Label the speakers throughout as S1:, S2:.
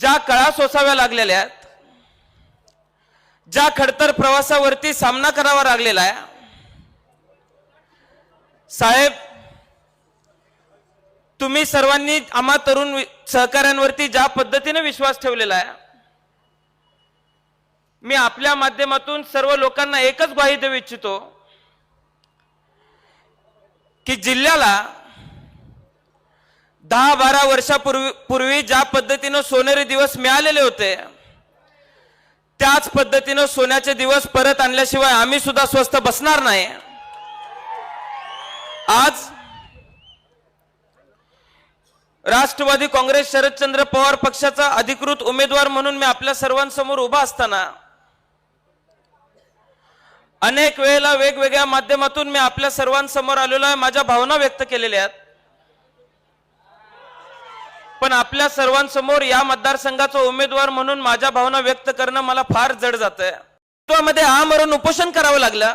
S1: ज्या कळा सोसाव्या लागलेल्या आहेत ज्या खडतर प्रवासावरती सामना करावा लागलेला आहे साहेब तुम्ही सर्वांनी आम्हा तरुण वि- सहकाऱ्यांवरती ज्या पद्धतीने विश्वास ठेवलेला आहे मी आपल्या माध्यमातून सर्व लोकांना एकच ग्वाही देऊ इच्छितो की जिल्ह्याला दहा बारा वर्षापूर्वी पूर्वी ज्या पद्धतीनं सोनेरी दिवस मिळालेले होते त्याच पद्धतीनं सोन्याचे दिवस परत आणल्याशिवाय आम्ही सुद्धा स्वस्त बसणार नाही. आज राष्ट्रवादी काँग्रेस शरदचंद्र पवार पक्षाचा अधिकृत उमेदवार म्हणून मी आपल्या सर्वांसमोर उभा असताना अनेक वेळेला वेगवेगळ्या माध्यमातून मी आपल्या सर्वांसमोर आलेलो आहे माझ्या भावना व्यक्त केलेल्या आहेत. पण आपल्या सर्वांसमोर या मतदारसंघाचा उमेदवार म्हणून माझ्या भावना व्यक्त करणं मला फार जड जात आहे आमरण उपोषण करावं लागलं.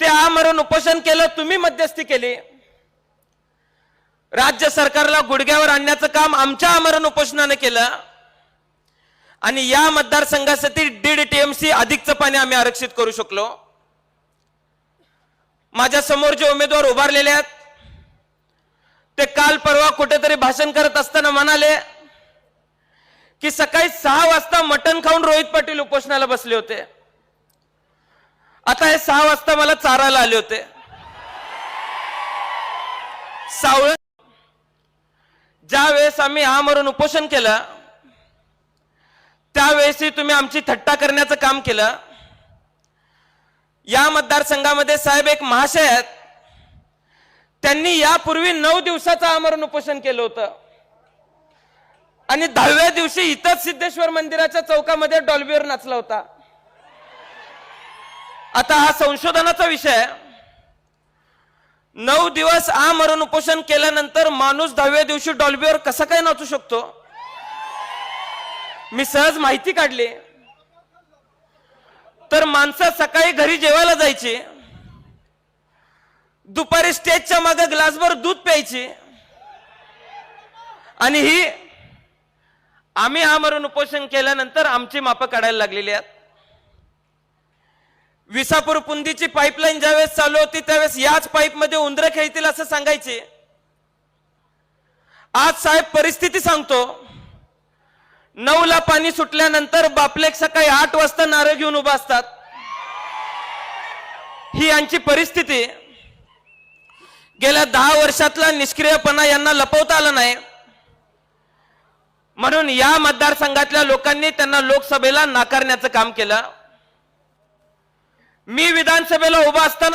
S1: ते आमरण उपोषण केलं तुम्ही मध्यस्थी केली. राज्य सरकारला गुडघ्यावर आणण्याचं काम आमच्या आमरण उपोषणाने केलं. आणि या मतदारसंघासाठी दीड टीएमसी अधिकचं पाणी आम्ही आरक्षित करू शकलो. माझ्यासमोर जे उमेदवार उभारलेले आहेत काल परवा कुठेतरी भाषण करत असताना म्हणाले की सकाळी सहा वाजता मटण खाऊन रोहित पाटील उपोषणाला बसले होते. आता हे सहा वाजता मला चारायला आले होते. सावळ ज्या वेळेस आम्ही आमरण उपोषण केलं त्यावेळेसही तुम्ही आमची थट्टा करण्याचं काम केलं. या मतदारसंघामध्ये साहेब एक महाशय आहेत. त्यांनी यापूर्वी नऊ दिवसाचं आमरण उपोषण केलं होतं. आणि दहाव्या दिवशी इथंच सिद्धेश्वर मंदिराच्या चौकामध्ये डॉल्बीवर नाचला होता. आता हा संशोधनाचा विषय आहे. नऊ दिवस आमरण उपोषण केल्यानंतर माणूस दहाव्या दिवशी डॉल्बीवर कसा काय नाचू शकतो? मी सहज माहिती काढली. तर माणसं सकाळी घरी जेवायला जायची. दुपारी स्टेजच्या मागे ग्लासभर दूध प्यायची. आणि ही आम्ही आमरण उपोषण केल्यानंतर आमची मापं काढायला लागलेली आहेत. विसापूर पुंदीची पाईपलाईन ज्यावेळेस चालू होती त्यावेळेस याच पाईपमध्ये उंदरं खेळतील असं सांगायचे. आज साहेब परिस्थिती सांगतो. नऊला पाणी सुटल्यानंतर बापलेक सकाळी आठ वाजता नारळ घेऊन उभा असतात. ही यांची परिस्थिती. गेल्या दहा वर्षातला निष्क्रियपणा यांना लपवता आला नाही. म्हणून या मतदारसंघातल्या लोकांनी त्यांना लोकसभेला नाकारण्याचं काम केलं. मी विधानसभेला उभा असताना